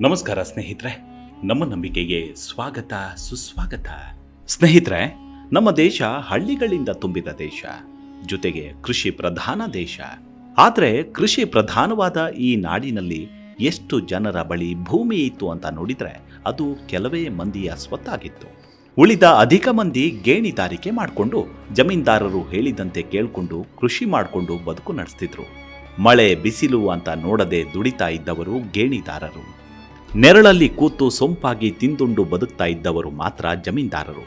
ನಮಸ್ಕಾರ ಸ್ನೇಹಿತರೆ, ನಮ್ಮ ನಂಬಿಕೆಗೆ ಸ್ವಾಗತ, ಸುಸ್ವಾಗತ. ಸ್ನೇಹಿತರೆ, ನಮ್ಮ ದೇಶ ಹಳ್ಳಿಗಳಿಂದ ತುಂಬಿದ ದೇಶ, ಜೊತೆಗೆ ಕೃಷಿ ಪ್ರಧಾನ ದೇಶ. ಆದರೆ ಕೃಷಿ ಪ್ರಧಾನವಾದ ಈ ನಾಡಿನಲ್ಲಿ ಎಷ್ಟು ಜನರ ಬಳಿ ಭೂಮಿ ಇತ್ತು ಅಂತ ನೋಡಿದ್ರೆ ಅದು ಕೆಲವೇ ಮಂದಿಯ ಸ್ವತ್ತಾಗಿತ್ತು. ಉಳಿದ ಅಧಿಕ ಮಂದಿ ಗೇಣಿದಾರಿಕೆ ಮಾಡಿಕೊಂಡು, ಜಮೀನ್ದಾರರು ಹೇಳಿದಂತೆ ಕೇಳಿಕೊಂಡು, ಕೃಷಿ ಮಾಡಿಕೊಂಡು ಬದುಕು ನಡೆಸ್ತಿದ್ರು. ಮಳೆ ಬಿಸಿಲು ಅಂತ ನೋಡದೆ ದುಡಿತಾ ಇದ್ದವರು ಗೇಣಿದಾರರು. ನೆರಳಲ್ಲಿ ಕೂತು ಸೊಂಪಾಗಿ ತಿಂದುಂಡು ಬದುಕ್ತಾ ಇದ್ದವರು ಮಾತ್ರ ಜಮೀನ್ದಾರರು.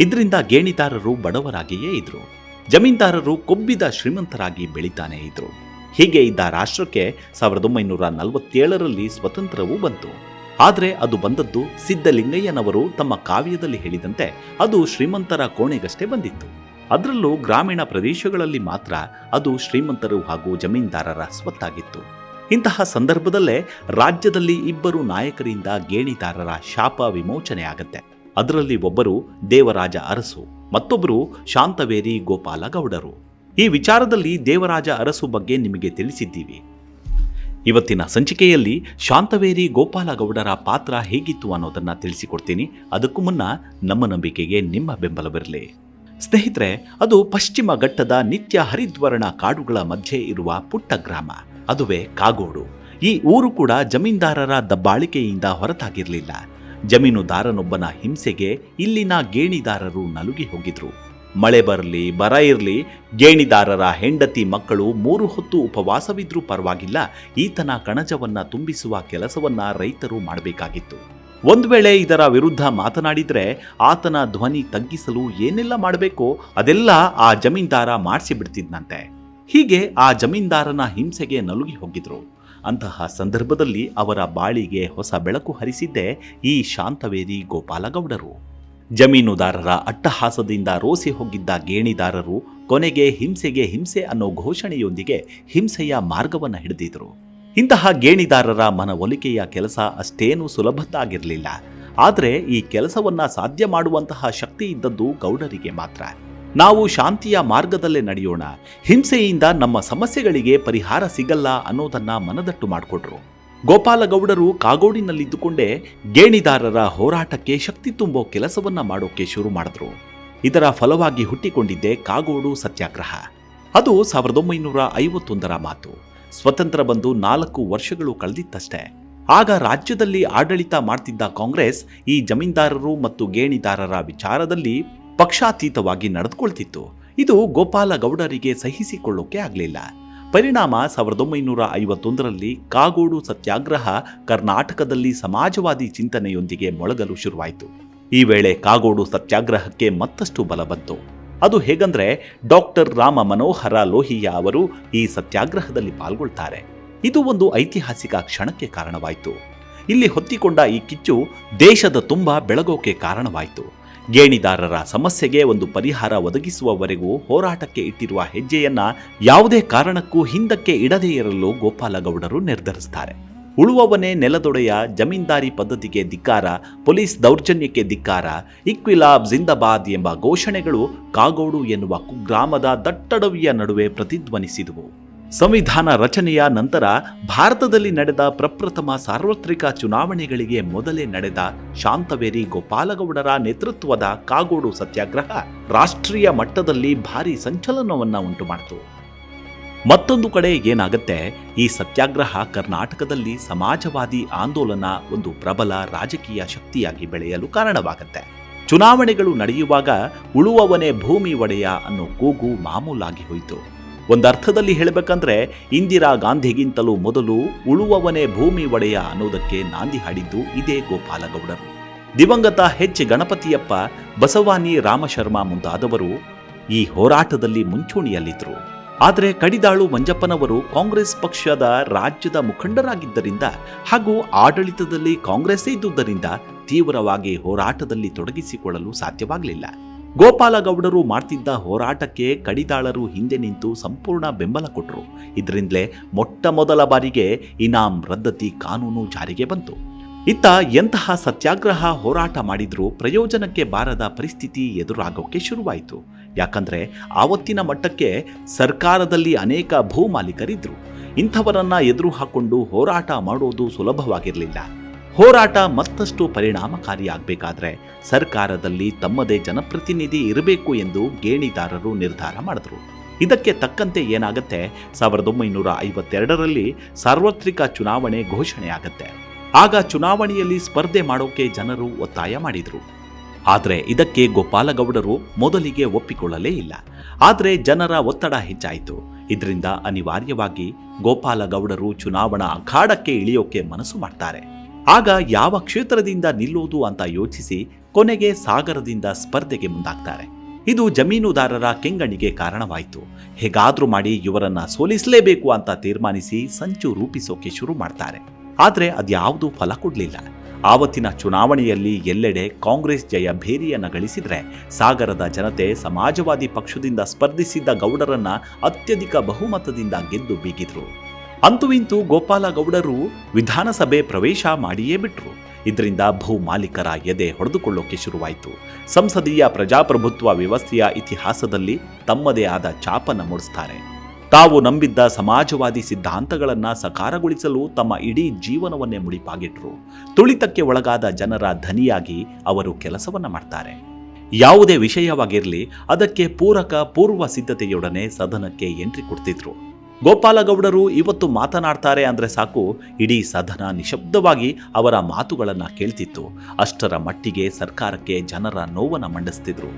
ಇದರಿಂದ ಗೇಣಿದಾರರು ಬಡವರಾಗಿಯೇ ಇದ್ರು. ಜಮೀನ್ದಾರರು ಕೊಬ್ಬಿದ ಶ್ರೀಮಂತರಾಗಿ ಬೆಳೀತಾನೆ ಇದ್ರು. ಹೀಗೆ ಇದ್ದ ರಾಷ್ಟ್ರಕ್ಕೆ ಸಾವಿರದ ಒಂಬೈನೂರ ನಲವತ್ತೇಳರಲ್ಲಿ ಸ್ವತಂತ್ರವೂ ಬಂತು. ಆದರೆ ಅದು ಬಂದದ್ದು ಸಿದ್ದಲಿಂಗಯ್ಯನವರು ತಮ್ಮ ಕಾವ್ಯದಲ್ಲಿ ಹೇಳಿದಂತೆ ಅದು ಶ್ರೀಮಂತರ ಕೋಣೆಗಷ್ಟೇ ಬಂದಿತ್ತು. ಅದರಲ್ಲೂ ಗ್ರಾಮೀಣ ಪ್ರದೇಶಗಳಲ್ಲಿ ಮಾತ್ರ ಅದು ಶ್ರೀಮಂತರು ಹಾಗೂ ಜಮೀನ್ದಾರರ ಸ್ವತ್ತಾಗಿತ್ತು. ಇಂತಹ ಸಂದರ್ಭದಲ್ಲೇ ರಾಜ್ಯದಲ್ಲಿ ಇಬ್ಬರು ನಾಯಕರಿಂದ ಗೇಣಿದಾರರ ಶಾಪ ವಿಮೋಚನೆ ಆಗತ್ತೆ. ಅದರಲ್ಲಿ ಒಬ್ಬರು ದೇವರಾಜ ಅರಸು ಮತ್ತೊಬ್ಬರು ಶಾಂತವೇರಿ ಗೋಪಾಲ ಗೌಡರು ಈ ವಿಚಾರದಲ್ಲಿ ದೇವರಾಜ ಅರಸು ಬಗ್ಗೆ ನಿಮಗೆ ತಿಳಿಸಿದ್ದೀವಿ. ಇವತ್ತಿನ ಸಂಚಿಕೆಯಲ್ಲಿ ಶಾಂತವೇರಿ ಗೋಪಾಲ ಗೌಡರ ಪಾತ್ರ ಹೇಗಿತ್ತು ಅನ್ನೋದನ್ನ ತಿಳಿಸಿಕೊಡ್ತೀನಿ. ಅದಕ್ಕೂ ಮುನ್ನ ನಮ್ಮ ನಂಬಿಕೆಗೆ ನಿಮ್ಮ ಬೆಂಬಲವಿರಲಿ. ಸ್ನೇಹಿತರೆ, ಅದು ಪಶ್ಚಿಮ ಘಟ್ಟದ ನಿತ್ಯ ಹರಿದ್ವರ್ಣ ಕಾಡುಗಳ ಮಧ್ಯೆ ಇರುವ ಪುಟ್ಟ ಗ್ರಾಮ. ಅದುವೇ ಕಾಗೋಡು. ಈ ಊರು ಕೂಡ ಜಮೀನ್ದಾರರ ದಬ್ಬಾಳಿಕೆಯಿಂದ ಹೊರತಾಗಿರಲಿಲ್ಲ. ಜಮೀನುದಾರನೊಬ್ಬನ ಹಿಂಸೆಗೆ ಇಲ್ಲಿನ ಗೇಣಿದಾರರು ನಲುಗಿ ಹೋಗಿದ್ರು. ಮಳೆ ಬರಲಿ, ಬರ ಇರಲಿ, ಗೇಣಿದಾರರ ಹೆಂಡತಿ ಮಕ್ಕಳು ಮೂರು ಹೊತ್ತು ಉಪವಾಸವಿದ್ರೂ ಪರವಾಗಿಲ್ಲ, ಈತನ ಕಣಜವನ್ನ ತುಂಬಿಸುವ ಕೆಲಸವನ್ನ ರೈತರು ಮಾಡಬೇಕಾಗಿತ್ತು. ಒಂದು ವೇಳೆ ಇದರ ವಿರುದ್ಧ ಮಾತನಾಡಿದ್ರೆ ಆತನ ಧ್ವನಿ ತಗ್ಗಿಸಲು ಏನೆಲ್ಲ ಮಾಡಬೇಕೋ ಅದೆಲ್ಲ ಆ ಜಮೀನ್ದಾರ ಮಾಡಿಸಿ ಬಿಡ್ತಿದ್ನಂತೆ ಹೀಗೆ ಆ ಜಮೀನ್ದಾರನ ಹಿಂಸೆಗೆ ನಲುಗಿ ಹೋಗಿದ್ರು. ಅಂತಹ ಸಂದರ್ಭದಲ್ಲಿ ಅವರ ಬಾಳಿಗೆ ಹೊಸ ಬೆಳಕು ಹರಿಸಿದ್ದೇ ಈ ಶಾಂತವೇರಿ ಗೋಪಾಲಗೌಡರು. ಜಮೀನುದಾರರ ಅಟ್ಟಹಾಸದಿಂದ ರೋಸಿ ಹೋಗಿದ್ದ ಗೇಣಿದಾರರು ಕೊನೆಗೆ ಹಿಂಸೆಗೆ ಹಿಂಸೆ ಅನ್ನೋ ಘೋಷಣೆಯೊಂದಿಗೆ ಹಿಂಸೆಯ ಮಾರ್ಗವನ್ನು ಹಿಡಿದಿದ್ರು. ಇಂತಹ ಗೇಣಿದಾರರ ಮನವೊಲಿಕೆಯ ಕೆಲಸ ಅಷ್ಟೇನೂ ಸುಲಭದ್ದಾಗಿರಲಿಲ್ಲ. ಆದರೆ ಈ ಕೆಲಸವನ್ನ ಸಾಧ್ಯ ಮಾಡುವಂತಹ ಶಕ್ತಿ ಇದ್ದದ್ದು ಗೌಡರಿಗೆ ಮಾತ್ರ. ನಾವು ಶಾಂತಿಯ ಮಾರ್ಗದಲ್ಲೇ ನಡೆಯೋಣ. ಹಿಂಸೆಯಿಂದ ನಮ್ಮ ಸಮಸ್ಯೆಗಳಿಗೆ ಪರಿಹಾರ ಸಿಗಲ್ಲ ಅನ್ನೋದನ್ನ ಮನದಟ್ಟು ಮಾಡಿಕೊಟ್ರು. ಗೋಪಾಲಗೌಡರು ಕಾಗೋಡಿನಲ್ಲಿದ್ದುಕೊಂಡೇ ಗೇಣಿದಾರರ ಹೋರಾಟಕ್ಕೆ ಶಕ್ತಿ ತುಂಬೋ ಕೆಲಸವನ್ನ ಮಾಡೋಕೆ ಶುರು ಮಾಡಿದ್ರು. ಇದರ ಫಲವಾಗಿ ಹುಟ್ಟಿಕೊಂಡಿದ್ದೆ ಕಾಗೋಡು ಸತ್ಯಾಗ್ರಹ. ಅದು ಸಾವಿರದ ಒಂಬೈನೂರ ಐವತ್ತೊಂದರ ಮಾತು. ಸ್ವತಂತ್ರ ಬಂದು ನಾಲ್ಕು ವರ್ಷಗಳು ಕಳೆದಿತ್ತಷ್ಟೇ. ಆಗ ರಾಜ್ಯದಲ್ಲಿ ಆಡಳಿತ ಮಾಡ್ತಿದ್ದ ಕಾಂಗ್ರೆಸ್ ಈ ಜಮೀನ್ದಾರರು ಮತ್ತು ಗೇಣಿದಾರರ ವಿಚಾರದಲ್ಲಿ ಪಕ್ಷಾತೀತವಾಗಿ ನಡೆದುಕೊಳ್ತಿತ್ತು. ಇದು ಗೋಪಾಲ ಗೌಡರಿಗೆ ಸಹಿಸಿಕೊಳ್ಳೋಕೆ ಆಗಲಿಲ್ಲ. ಪರಿಣಾಮ ಸಾವಿರದ ಒಂಬೈನೂರ ಐವತ್ತೊಂದರಲ್ಲಿ ಕಾಗೋಡು ಸತ್ಯಾಗ್ರಹ ಕರ್ನಾಟಕದಲ್ಲಿ ಸಮಾಜವಾದಿ ಚಿಂತನೆಯೊಂದಿಗೆ ಮೊಳಗಲು ಶುರುವಾಯಿತು. ಈ ವೇಳೆ ಕಾಗೋಡು ಸತ್ಯಾಗ್ರಹಕ್ಕೆ ಮತ್ತಷ್ಟು ಬಲ ಬಂತು. ಅದು ಹೇಗಂದ್ರೆ ಡಾಕ್ಟರ್ ರಾಮ ಮನೋಹರ ಲೋಹಿಯ ಅವರು ಈ ಸತ್ಯಾಗ್ರಹದಲ್ಲಿ ಪಾಲ್ಗೊಳ್ತಾರೆ. ಇದು ಒಂದು ಐತಿಹಾಸಿಕ ಕ್ಷಣಕ್ಕೆ ಕಾರಣವಾಯಿತು. ಇಲ್ಲಿ ಹೊತ್ತಿಕೊಂಡ ಈ ಕಿಚ್ಚು ದೇಶದ ತುಂಬ ಬೆಳಗೋಕೆ ಕಾರಣವಾಯಿತು. ಗೇಣಿದಾರರ ಸಮಸ್ಯೆಗೆ ಒಂದು ಪರಿಹಾರ ಒದಗಿಸುವವರೆಗೂ ಹೋರಾಟಕ್ಕೆ ಇಟ್ಟಿರುವ ಹೆಜ್ಜೆಯನ್ನ ಯಾವುದೇ ಕಾರಣಕ್ಕೂ ಹಿಂದಕ್ಕೆ ಇಡದೇ ಇರಲು ಗೋಪಾಲಗೌಡರು ನಿರ್ಧರಿಸುತ್ತಾರೆ ಉಳುವವನೇ ನೆಲದೊಡೆಯ ಜಮೀನ್ದಾರಿ ಪದ್ಧತಿಗೆ ಧಿಕ್ಕಾರ, ಪೊಲೀಸ್ ದೌರ್ಜನ್ಯಕ್ಕೆ ಧಿಕ್ಕಾರ, ಇಕ್ವಿಲಾಬ್ ಜಿಂದಾಬಾದ್ ಎಂಬ ಘೋಷಣೆಗಳು ಕಾಗೋಡು ಎನ್ನುವ ಕುಗ್ರಾಮದ ದಟ್ಟಡವಿಯ ನಡುವೆ ಪ್ರತಿಧ್ವನಿಸಿದುವು. ಸಂವಿಧಾನ ರಚನೆಯ ನಂತರ ಭಾರತದಲ್ಲಿ ನಡೆದ ಪ್ರಪ್ರಥಮ ಸಾರ್ವತ್ರಿಕ ಚುನಾವಣೆಗಳಿಗೆ ಮೊದಲೇ ನಡೆದ ಶಾಂತವೇರಿ ಗೋಪಾಲಗೌಡರ ನೇತೃತ್ವದ ಕಾಗೋಡು ಸತ್ಯಾಗ್ರಹ ರಾಷ್ಟ್ರೀಯ ಮಟ್ಟದಲ್ಲಿ ಭಾರಿ ಸಂಚಲನವನ್ನ ಉಂಟು ಮಾಡಿತು ಮತ್ತೊಂದು ಕಡೆ ಏನಾಗುತ್ತೆ, ಈ ಸತ್ಯಾಗ್ರಹ ಕರ್ನಾಟಕದಲ್ಲಿ ಸಮಾಜವಾದಿ ಆಂದೋಲನ ಒಂದು ಪ್ರಬಲ ರಾಜಕೀಯ ಶಕ್ತಿಯಾಗಿ ಬೆಳೆಯಲು ಕಾರಣವಾಗುತ್ತೆ. ಚುನಾವಣೆಗಳು ನಡೆಯುವಾಗ ಉಳುವವನೇ ಭೂಮಿ ಒಡೆಯ ಅನ್ನೋ ಕೂಗು ಮಾಮೂಲಾಗಿ ಹೋಯಿತು. ಒಂದರ್ಥದಲ್ಲಿ ಹೇಳಬೇಕಂದ್ರೆ ಇಂದಿರಾ ಗಾಂಧಿಗಿಂತಲೂ ಮೊದಲು ಉಳುವವನೇ ಭೂಮಿ ಒಡೆಯ ಅನ್ನೋದಕ್ಕೆ ನಾಂದಿ ಹಾಡಿದ್ದು ಇದೇ ಗೋಪಾಲಗೌಡರು. ದಿವಂಗತ ಹೆಚ್ ಗಣಪತಿಯಪ್ಪ, ಬಸವಾನಿ ರಾಮಶರ್ಮ ಮುಂತಾದವರು ಈ ಹೋರಾಟದಲ್ಲಿ ಮುಂಚೂಣಿಯಲ್ಲಿದ್ದರು. ಆದರೆ ಕಡಿದಾಳು ಮಂಜಪ್ಪನವರು ಕಾಂಗ್ರೆಸ್ ಪಕ್ಷದ ರಾಜ್ಯದ ಮುಖಂಡರಾಗಿದ್ದರಿಂದ ಹಾಗೂ ಆಡಳಿತದಲ್ಲಿ ಕಾಂಗ್ರೆಸ್ಸೇ ಇದ್ದುದರಿಂದ ತೀವ್ರವಾಗಿ ಹೋರಾಟದಲ್ಲಿ ತೊಡಗಿಸಿಕೊಳ್ಳಲು ಸಾಧ್ಯವಾಗಲಿಲ್ಲ. ಗೋಪಾಲಗೌಡರು ಮಾಡ್ತಿದ್ದ ಹೋರಾಟಕ್ಕೆ ಕಡಿದಾಳರು ಹಿಂದೆ ನಿಂತು ಸಂಪೂರ್ಣ ಬೆಂಬಲ ಕೊಟ್ಟರು. ಇದರಿಂದಲೇ ಮೊಟ್ಟ ಮೊದಲ ಬಾರಿಗೆ ಇನಾಮ್ ರದ್ದತಿ ಕಾನೂನು ಜಾರಿಗೆ ಬಂತು. ಇತ್ತ ಎಂತಹ ಸತ್ಯಾಗ್ರಹ ಹೋರಾಟ ಮಾಡಿದರೂ ಪ್ರಯೋಜನಕ್ಕೆ ಬಾರದ ಪರಿಸ್ಥಿತಿ ಎದುರಾಗೋಕ್ಕೆ ಶುರುವಾಯಿತು. ಯಾಕಂದರೆ ಆವತ್ತಿನ ಮಟ್ಟಕ್ಕೆ ಸರ್ಕಾರದಲ್ಲಿ ಅನೇಕ ಭೂ ಇಂಥವರನ್ನು ಇಂಥವರನ್ನ ಎದುರು ಹಾಕ್ಕೊಂಡು ಹೋರಾಟ ಮಾಡೋದು ಸುಲಭವಾಗಿರಲಿಲ್ಲ. ಹೋರಾಟ ಮತ್ತಷ್ಟು ಪರಿಣಾಮಕಾರಿಯಾಗಬೇಕಾದ್ರೆ ಸರ್ಕಾರದಲ್ಲಿ ತಮ್ಮದೇ ಜನಪ್ರತಿನಿಧಿ ಇರಬೇಕು ಎಂದು ಗೇಣಿದಾರರು ನಿರ್ಧಾರ ಮಾಡಿದ್ರು. ಇದಕ್ಕೆ ತಕ್ಕಂತೆ ಏನಾಗುತ್ತೆ? ಸಾವಿರದ ಒಂಬೈನೂರ ಐವತ್ತೆರಡರಲ್ಲಿ ಸಾರ್ವತ್ರಿಕ ಚುನಾವಣೆ ಘೋಷಣೆಯಾಗತ್ತೆ. ಆಗ ಚುನಾವಣೆಯಲ್ಲಿ ಸ್ಪರ್ಧೆ ಮಾಡೋಕೆ ಜನರು ಒತ್ತಾಯ ಮಾಡಿದ್ರು. ಆದರೆ ಇದಕ್ಕೆ ಗೋಪಾಲಗೌಡರು ಮೊದಲಿಗೆ ಒಪ್ಪಿಕೊಳ್ಳಲೇ ಇಲ್ಲ. ಆದರೆ ಜನರ ಒತ್ತಡ ಹೆಚ್ಚಾಯಿತು. ಇದರಿಂದ ಅನಿವಾರ್ಯವಾಗಿ ಗೋಪಾಲಗೌಡರು ಚುನಾವಣಾ ಅಖಾಡಕ್ಕೆ ಇಳಿಯೋಕೆ ಮನಸ್ಸು ಮಾಡ್ತಾರೆ. ಆಗ ಯಾವ ಕ್ಷೇತ್ರದಿಂದ ನಿಲ್ಲೋದು ಅಂತ ಯೋಚಿಸಿ ಕೊನೆಗೆ ಸಾಗರದಿಂದ ಸ್ಪರ್ಧೆಗೆ ಮುಂದಾಗ್ತಾರೆ. ಇದು ಜಮೀನುದಾರರ ಕೆಂಗಣಿಗೆ ಕಾರಣವಾಯಿತು. ಹೇಗಾದ್ರೂ ಮಾಡಿ ಇವರನ್ನ ಸೋಲಿಸಲೇಬೇಕು ಅಂತ ತೀರ್ಮಾನಿಸಿ ಸಂಚು ರೂಪಿಸೋಕೆ ಶುರು ಮಾಡ್ತಾರೆ. ಆದ್ರೆ ಅದ್ಯಾವುದು ಫಲ ಕೊಡ್ಲಿಲ್ಲ. ಆವತ್ತಿನ ಚುನಾವಣೆಯಲ್ಲಿ ಎಲ್ಲೆಡೆ ಕಾಂಗ್ರೆಸ್ ಜಯ ಭೇರಿಯನ್ನ ಗಳಿಸಿದ್ರೆ ಸಾಗರದ ಜನತೆ ಸಮಾಜವಾದಿ ಪಕ್ಷದಿಂದ ಸ್ಪರ್ಧಿಸಿದ್ದ ಗೌಡರನ್ನ ಅತ್ಯಧಿಕ ಬಹುಮತದಿಂದ ಗೆದ್ದು ಬೀಗಿದ್ರು. ಅಂತೂ ಇಂತೂ ಗೋಪಾಲಗೌಡರು ವಿಧಾನಸಭೆ ಪ್ರವೇಶ ಮಾಡಿಯೇ ಬಿಟ್ರು. ಇದರಿಂದ ಭೂ ಮಾಲೀಕರ ಎದೆ ಹೊಡೆದುಕೊಳ್ಳೋಕೆ ಶುರುವಾಯಿತು. ಸಂಸದೀಯ ಪ್ರಜಾಪ್ರಭುತ್ವ ವ್ಯವಸ್ಥೆಯ ಇತಿಹಾಸದಲ್ಲಿ ತಮ್ಮದೇ ಆದ ಚಾಪನ ಮೂಡಿಸ್ತಾರೆ. ತಾವು ನಂಬಿದ್ದ ಸಮಾಜವಾದಿ ಸಿದ್ಧಾಂತಗಳನ್ನು ಸಕಾರಗೊಳಿಸಲು ತಮ್ಮ ಇಡೀ ಜೀವನವನ್ನೇ ಮುಡಿಪಾಗಿಟ್ರು. ತುಳಿತಕ್ಕೆ ಒಳಗಾದ ಜನರ ಧನಿಯಾಗಿ ಅವರು ಕೆಲಸವನ್ನ ಮಾಡ್ತಾರೆ. ಯಾವುದೇ ವಿಷಯವಾಗಿರಲಿ ಅದಕ್ಕೆ ಪೂರಕ ಪೂರ್ವ ಸಿದ್ಧತೆಯೊಡನೆ ಸದನಕ್ಕೆ ಎಂಟ್ರಿ ಕೊಡ್ತಿದ್ರು. ಗೋಪಾಲಗೌಡರು ಇವತ್ತು ಮಾತನಾಡ್ತಾರೆ ಅಂದರೆ ಸಾಕು, ಇಡೀ ಸದನ ನಿಶಬ್ದವಾಗಿ ಅವರ ಮಾತುಗಳನ್ನು ಕೇಳ್ತಿತ್ತು. ಅಷ್ಟರ ಮಟ್ಟಿಗೆ ಸರ್ಕಾರಕ್ಕೆ ಜನರ ನೋವನ್ನು ಮಂಡಿಸ್ತಿದ್ರು.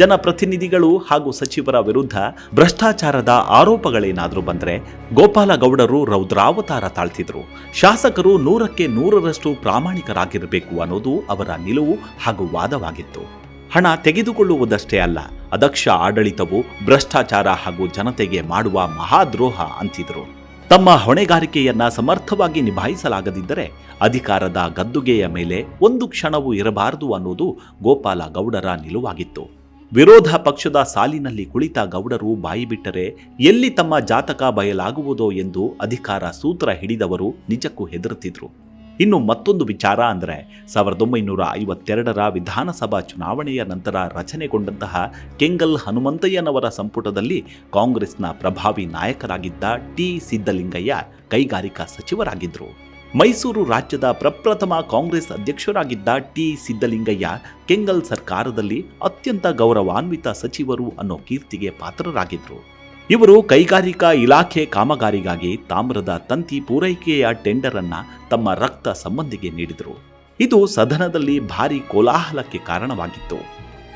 ಜನಪ್ರತಿನಿಧಿಗಳು ಹಾಗೂ ಸಚಿವರ ವಿರುದ್ಧ ಭ್ರಷ್ಟಾಚಾರದ ಆರೋಪಗಳೇನಾದರೂ ಬಂದರೆ ಗೋಪಾಲಗೌಡರು ರೌದ್ರಾವತಾರ ತಾಳ್ತಿದ್ರು. ಶಾಸಕರು ನೂರಕ್ಕೆ ನೂರರಷ್ಟು ಪ್ರಾಮಾಣಿಕರಾಗಿರಬೇಕು ಅನ್ನೋದು ಅವರ ನಿಲುವು ಹಾಗೂ ವಾದವಾಗಿತ್ತು. ಹಣ ತೆಗೆದುಕೊಳ್ಳುವುದಷ್ಟೇ ಅಲ್ಲ ಅದಕ್ಷ ಆಡಳಿತವು ಭ್ರಷ್ಟಾಚಾರ ಹಾಗೂ ಜನತೆಗೆ ಮಾಡುವ ಮಹಾದ್ರೋಹ ಅಂತಿದ್ರು. ತಮ್ಮ ಹೊಣೆಗಾರಿಕೆಯನ್ನ ಸಮರ್ಥವಾಗಿ ನಿಭಾಯಿಸಲಾಗದಿದ್ದರೆ ಅಧಿಕಾರದ ಗದ್ದುಗೆಯ ಮೇಲೆ ಒಂದು ಕ್ಷಣವೂ ಇರಬಾರದು ಅನ್ನೋದು ಗೋಪಾಲ ಗೌಡರ ನಿಲುವಾಗಿತ್ತು. ವಿರೋಧ ಪಕ್ಷದ ಸಾಲಿನಲ್ಲಿ ಕುಳಿತ ಗೌಡರು ಬಾಯಿಬಿಟ್ಟರೆ ಎಲ್ಲಿ ತಮ್ಮ ಜಾತಕ ಬಯಲಾಗುವುದೋ ಎಂದು ಅಧಿಕಾರ ಸೂತ್ರ ಹಿಡಿದವರು ನಿಜಕ್ಕೂ ಹೆದರುತ್ತಿದ್ರು ಇನ್ನು ಮತ್ತೊಂದು ವಿಚಾರ ಅಂದರೆ ಸಾವಿರದ ಒಂಬೈನೂರ ಐವತ್ತೆರಡರ ವಿಧಾನಸಭಾ ಚುನಾವಣೆಯ ನಂತರ ರಚನೆಗೊಂಡಂತಹ ಕೆಂಗಲ್ ಹನುಮಂತಯ್ಯನವರ ಸಂಪುಟದಲ್ಲಿ ಕಾಂಗ್ರೆಸ್ನ ಪ್ರಭಾವಿ ನಾಯಕರಾಗಿದ್ದ ಟಿ ಸಿದ್ದಲಿಂಗಯ್ಯ ಕೈಗಾರಿಕಾ ಸಚಿವರಾಗಿದ್ದರು. ಮೈಸೂರು ರಾಜ್ಯದ ಪ್ರಪ್ರಥಮ ಕಾಂಗ್ರೆಸ್ ಅಧ್ಯಕ್ಷರಾಗಿದ್ದ ಟಿ ಸಿದ್ದಲಿಂಗಯ್ಯ ಕೆಂಗಲ್ ಸರ್ಕಾರದಲ್ಲಿ ಅತ್ಯಂತ ಗೌರವಾನ್ವಿತ ಸಚಿವರು ಅನ್ನೋ ಕೀರ್ತಿಗೆ ಪಾತ್ರರಾಗಿದ್ದರು. ಇವರು ಕೈಗಾರಿಕಾ ಇಲಾಖೆ ಕಾಮಗಾರಿಗಾಗಿ ತಾಮ್ರದ ತಂತಿ ಪೂರೈಕೆಯ ಟೆಂಡರ್ ಅನ್ನ ತಮ್ಮ ರಕ್ತ ಸಂಬಂಧಿಗೆ ನೀಡಿದರು. ಇದು ಸದನದಲ್ಲಿ ಭಾರಿ ಕೋಲಾಹಲಕ್ಕೆ ಕಾರಣವಾಗಿತ್ತು.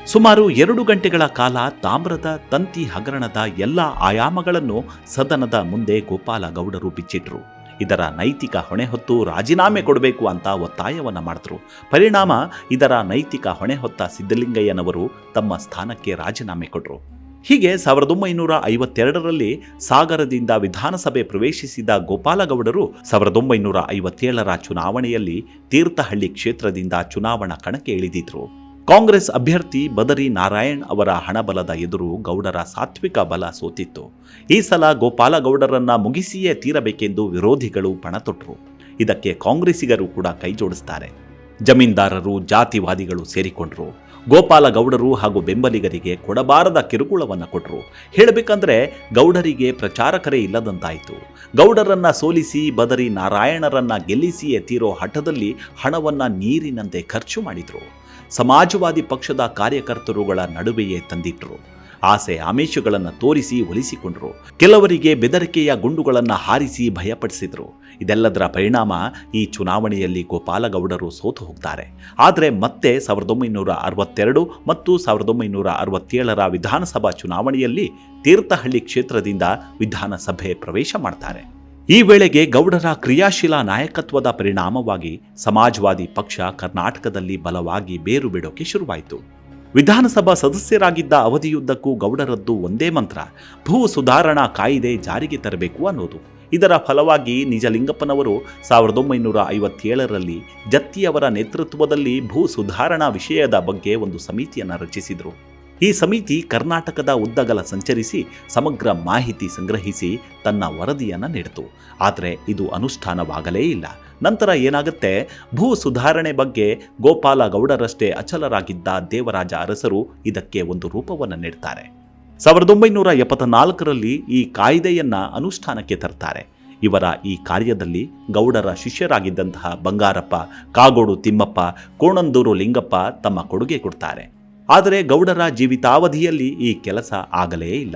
ಸುಮಾರು ಎರಡು ಗಂಟೆಗಳ ಕಾಲ ತಾಮ್ರದ ತಂತಿ ಹಗರಣದ ಎಲ್ಲ ಆಯಾಮಗಳನ್ನು ಸದನದ ಮುಂದೆ ಗೋಪಾಲ ಗೌಡರು ಬಿಚ್ಚಿಟ್ರು ಇದರ ನೈತಿಕ ಹೊಣೆ ಹೊತ್ತು ರಾಜೀನಾಮೆ ಕೊಡಬೇಕು ಅಂತ ಒತ್ತಾಯವನ್ನು ಮಾಡಿದ್ರು. ಪರಿಣಾಮ ಇದರ ನೈತಿಕ ಹೊಣೆ ಹೊತ್ತ ಸಿದ್ದಲಿಂಗಯ್ಯನವರು ತಮ್ಮ ಸ್ಥಾನಕ್ಕೆ ರಾಜೀನಾಮೆ ಕೊಟ್ಟರು ಹೀಗೆ ಸಾವಿರದ ಒಂಬೈನೂರ ಐವತ್ತೆರಡರಲ್ಲಿ ಸಾಗರದಿಂದ ವಿಧಾನಸಭೆ ಪ್ರವೇಶಿಸಿದ ಗೋಪಾಲಗೌಡರು ಸಾವಿರದ ಒಂಬೈನೂರ ಐವತ್ತೇಳರ ಚುನಾವಣೆಯಲ್ಲಿ ತೀರ್ಥಹಳ್ಳಿ ಕ್ಷೇತ್ರದಿಂದ ಚುನಾವಣಾ ಕಣಕ್ಕೆ ಇಳಿದಿದ್ರು. ಕಾಂಗ್ರೆಸ್ ಅಭ್ಯರ್ಥಿ ಬದರಿ ನಾರಾಯಣ್ ಅವರ ಹಣಬಲದ ಎದುರು ಗೌಡರ ಸಾತ್ವಿಕ ಬಲ ಸೋತಿತ್ತು. ಈ ಸಲ ಗೋಪಾಲಗೌಡರನ್ನ ಮುಗಿಸಿಯೇ ತೀರಬೇಕೆಂದು ವಿರೋಧಿಗಳು ಪಣತೊಟ್ಟರು. ಇದಕ್ಕೆ ಕಾಂಗ್ರೆಸ್ಸಿಗರು ಕೂಡ ಕೈಜೋಡಿಸ್ತಾರೆ. ಜಮೀನ್ದಾರರು, ಜಾತಿವಾದಿಗಳು ಸೇರಿಕೊಂಡ್ರು. ಗೋಪಾಲಗೌಡರು ಹಾಗೂ ಬೆಂಬಲಿಗರಿಗೆ ಕೊಡಬಾರದ ಕಿರುಕುಳವನ್ನು ಕೊಟ್ಟರು ಹೇಳಬೇಕಂದ್ರೆ ಗೌಡರಿಗೆ ಪ್ರಚಾರಕರೇ ಇಲ್ಲದಂತಾಯಿತು. ಗೌಡರನ್ನ ಸೋಲಿಸಿ ಬದರಿ ನಾರಾಯಣರನ್ನ ಗೆಲ್ಲಿಸಿಯೇ ತೀರೋ ಹಠದಲ್ಲಿ ಹಣವನ್ನ ನೀರಿನಂತೆ ಖರ್ಚು ಮಾಡಿದರು. ಸಮಾಜವಾದಿ ಪಕ್ಷದ ಕಾರ್ಯಕರ್ತರುಗಳ ನಡುವೆಯೇ ತಂದಿಟ್ಟರು ಆಸೆ ಆಮಿಷಗಳನ್ನು ತೋರಿಸಿ ಒಲಿಸಿಕೊಂಡರು. ಕೆಲವರಿಗೆ ಬೆದರಿಕೆಯ ಗುಂಡುಗಳನ್ನು ಹಾರಿಸಿ ಭಯಪಡಿಸಿದ್ರು. ಇದೆಲ್ಲದರ ಪರಿಣಾಮ ಈ ಚುನಾವಣೆಯಲ್ಲಿ ಗೋಪಾಲಗೌಡರು ಸೋತು ಹೋಗ್ತಾರೆ. ಆದರೆ ಮತ್ತೆ ಸಾವಿರದ ಒಂಬೈನೂರ ಅರವತ್ತೆರಡು ಮತ್ತು ಸಾವಿರದ ಒಂಬೈನೂರ ಅರವತ್ತೇಳರ ವಿಧಾನಸಭಾ ಚುನಾವಣೆಯಲ್ಲಿ ತೀರ್ಥಹಳ್ಳಿ ಕ್ಷೇತ್ರದಿಂದ ವಿಧಾನಸಭೆ ಪ್ರವೇಶ ಮಾಡ್ತಾರೆ. ಈ ವೇಳೆಗೆ ಗೌಡರ ಕ್ರಿಯಾಶೀಲ ನಾಯಕತ್ವದ ಪರಿಣಾಮವಾಗಿ ಸಮಾಜವಾದಿ ಪಕ್ಷ ಕರ್ನಾಟಕದಲ್ಲಿ ಬಲವಾಗಿ ಬೇರು ಬಿಡೋಕೆ ಶುರುವಾಯಿತು. ವಿಧಾನಸಭಾ ಸದಸ್ಯರಾಗಿದ್ದ ಅವಧಿಯುದ್ದಕ್ಕೂ ಗೌಡರದ್ದು ಒಂದೇ ಮಂತ್ರ, ಭೂ ಸುಧಾರಣಾ ಕಾಯಿದೆ ಜಾರಿಗೆ ತರಬೇಕು ಅನ್ನೋದು. ಇದರ ಫಲವಾಗಿ ನಿಜಲಿಂಗಪ್ಪನವರು ಸಾವಿರದ ಒಂಬೈನೂರ ಐವತ್ತೇಳರಲ್ಲಿ ಜತ್ತಿಯವರ ನೇತೃತ್ವದಲ್ಲಿ ಭೂ ಸುಧಾರಣಾ ವಿಷಯದ ಬಗ್ಗೆ ಒಂದು ಸಮಿತಿಯನ್ನು ರಚಿಸಿದರು. ಈ ಸಮಿತಿ ಕರ್ನಾಟಕದ ಉದ್ದಗಲ ಸಂಚರಿಸಿ ಸಮಗ್ರ ಮಾಹಿತಿ ಸಂಗ್ರಹಿಸಿ ತನ್ನ ವರದಿಯನ್ನು ನೀಡಿತು. ಆದರೆ ಇದು ಅನುಷ್ಠಾನವಾಗಲೇ ಇಲ್ಲ. ನಂತರ ಏನಾಗುತ್ತೆ? ಭೂ ಸುಧಾರಣೆ ಬಗ್ಗೆ ಗೋಪಾಲ ಗೌಡರಷ್ಟೇ ಅಚಲರಾಗಿದ್ದ ದೇವರಾಜ ಅರಸರು ಇದಕ್ಕೆ ಒಂದು ರೂಪವನ್ನು ನೀಡ್ತಾರೆ. ಸಾವಿರದ ಒಂಬೈನೂರ ಎಪ್ಪತ್ತ ನಾಲ್ಕರಲ್ಲಿ ಈ ಕಾಯ್ದೆಯನ್ನು ಅನುಷ್ಠಾನಕ್ಕೆ ತರ್ತಾರೆ. ಇವರ ಈ ಕಾರ್ಯದಲ್ಲಿ ಗೌಡರ ಶಿಷ್ಯರಾಗಿದ್ದಂತಹ ಬಂಗಾರಪ್ಪ, ಕಾಗೋಡು ತಿಮ್ಮಪ್ಪ, ಕೋಣಂದೂರು ಲಿಂಗಪ್ಪ ತಮ್ಮ ಕೊಡುಗೆ ಕೊಡ್ತಾರೆ. ಆದರೆ ಗೌಡರ ಜೀವಿತಾವಧಿಯಲ್ಲಿ ಈ ಕೆಲಸ ಆಗಲೇ ಇಲ್ಲ.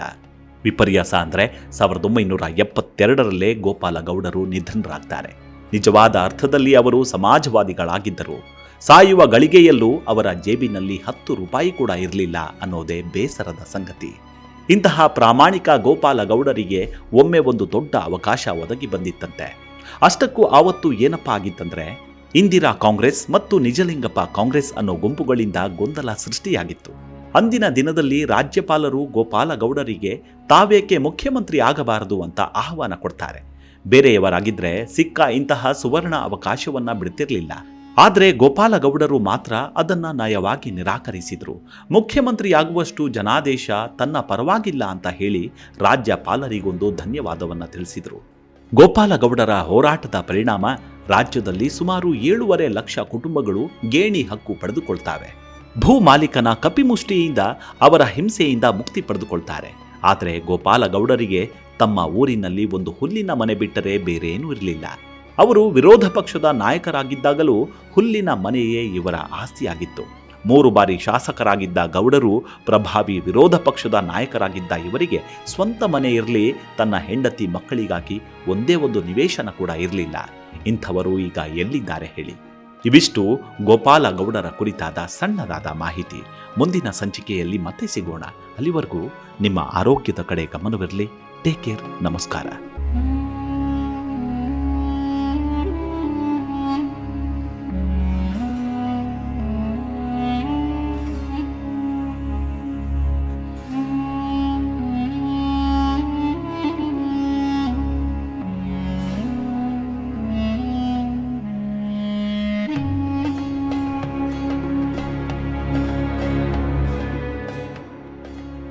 ವಿಪರ್ಯಾಸ ಅಂದರೆ ಸಾವಿರದ ಒಂಬೈನೂರ ಎಪ್ಪತ್ತೆರಡರಲ್ಲೇ ಗೋಪಾಲ ಗೌಡರು ನಿಧನರಾಗ್ತಾರೆ. ನಿಜವಾದ ಅರ್ಥದಲ್ಲಿ ಅವರು ಸಮಾಜವಾದಿಗಳಾಗಿದ್ದರು. ಸಾಯುವ ಗಳಿಗೆಯಲ್ಲೂ ಅವರ ಜೇಬಿನಲ್ಲಿ ಹತ್ತು ರೂಪಾಯಿ ಕೂಡ ಇರಲಿಲ್ಲ ಅನ್ನೋದೇ ಬೇಸರದ ಸಂಗತಿ. ಇಂತಹ ಪ್ರಾಮಾಣಿಕ ಗೋಪಾಲ ಗೌಡರಿಗೆ ಒಮ್ಮೆ ಒಂದು ದೊಡ್ಡ ಅವಕಾಶ ಒದಗಿ ಬಂದಿತ್ತಂತೆ. ಅಷ್ಟಕ್ಕೂ ಆವತ್ತು ಏನಪ್ಪ ಆಗಿತ್ತಂದ್ರೆ ಇಂದಿರಾ ಕಾಂಗ್ರೆಸ್ ಮತ್ತು ನಿಜಲಿಂಗಪ್ಪ ಕಾಂಗ್ರೆಸ್ ಅನ್ನೋ ಗುಂಪುಗಳಿಂದ ಗೊಂದಲ ಸೃಷ್ಟಿಯಾಗಿತ್ತು. ಅಂದಿನ ದಿನದಲ್ಲಿ ರಾಜ್ಯಪಾಲರು ಗೋಪಾಲಗೌಡರಿಗೆ ತಾವೇಕೆ ಮುಖ್ಯಮಂತ್ರಿ ಆಗಬಾರದು ಅಂತ ಆಹ್ವಾನ ಕೊಡ್ತಾರೆ. ಬೇರೆಯವರಾಗಿದ್ರೆ ಸಿಕ್ಕ ಇಂತಹ ಸುವರ್ಣ ಅವಕಾಶವನ್ನ ಬಿಡ್ತಿರಲಿಲ್ಲ. ಆದರೆ ಗೋಪಾಲಗೌಡರು ಮಾತ್ರ ಅದನ್ನ ನಯವಾಗಿ ನಿರಾಕರಿಸಿದ್ರು. ಮುಖ್ಯಮಂತ್ರಿಯಾಗುವಷ್ಟು ಜನಾದೇಶ ತನ್ನ ಪರವಾಗಿಲ್ಲ ಅಂತ ಹೇಳಿ ರಾಜ್ಯಪಾಲರಿಗೊಂದು ಧನ್ಯವಾದವನ್ನ ತಿಳಿಸಿದರು. ಗೋಪಾಲಗೌಡರ ಹೋರಾಟದ ಪರಿಣಾಮ ರಾಜ್ಯದಲ್ಲಿ ಸುಮಾರು ಏಳೂವರೆ ಲಕ್ಷ ಕುಟುಂಬಗಳು ಗೇಣಿ ಹಕ್ಕು ಪಡೆದುಕೊಳ್ತಾವೆ. ಭೂ ಮಾಲೀಕನ ಕಪಿಮುಷ್ಟಿಯಿಂದ ಅವರ ಹಿಂಸೆಯಿಂದ ಮುಕ್ತಿ ಪಡೆದುಕೊಳ್ತಾರೆ. ಆದರೆ ಗೋಪಾಲಗೌಡರಿಗೆ ತಮ್ಮ ಊರಿನಲ್ಲಿ ಒಂದು ಹುಲ್ಲಿನ ಮನೆ ಬಿಟ್ಟರೆ ಬೇರೇನೂ ಇರಲಿಲ್ಲ. ಅವರು ವಿರೋಧ ಪಕ್ಷದ ನಾಯಕರಾಗಿದ್ದಾಗಲೂ ಹುಲ್ಲಿನ ಮನೆಯೇ ಇವರ ಆಸ್ತಿಯಾಗಿತ್ತು. ಮೂರು ಬಾರಿ ಶಾಸಕರಾಗಿದ್ದ ಗೌಡರು ಪ್ರಭಾವಿ ವಿರೋಧ ಪಕ್ಷದ ನಾಯಕರಾಗಿದ್ದ ಇವರಿಗೆ ಸ್ವಂತ ಮನೆ ಇರಲಿ, ತನ್ನ ಹೆಂಡತಿ ಮಕ್ಕಳಿಗಾಗಿ ಒಂದೇ ಒಂದು ನಿವೇಶನ ಕೂಡ ಇರಲಿಲ್ಲ. ಇಂಥವರು ಈಗ ಎಲ್ಲಿದ್ದಾರೆ ಹೇಳಿ. ಇವಿಷ್ಟು ಗೋಪಾಲ ಗೌಡರ ಕುರಿತಾದ ಸಣ್ಣದಾದ ಮಾಹಿತಿ. ಮುಂದಿನ ಸಂಚಿಕೆಯಲ್ಲಿ ಮತ್ತೆ ಸಿಗೋಣ. ಅಲ್ಲಿವರೆಗೂ ನಿಮ್ಮ ಆರೋಗ್ಯದ ಕಡೆ ಗಮನವಿರಲಿ. ಟೇಕ್ ಕೇರ್ ನಮಸ್ಕಾರ.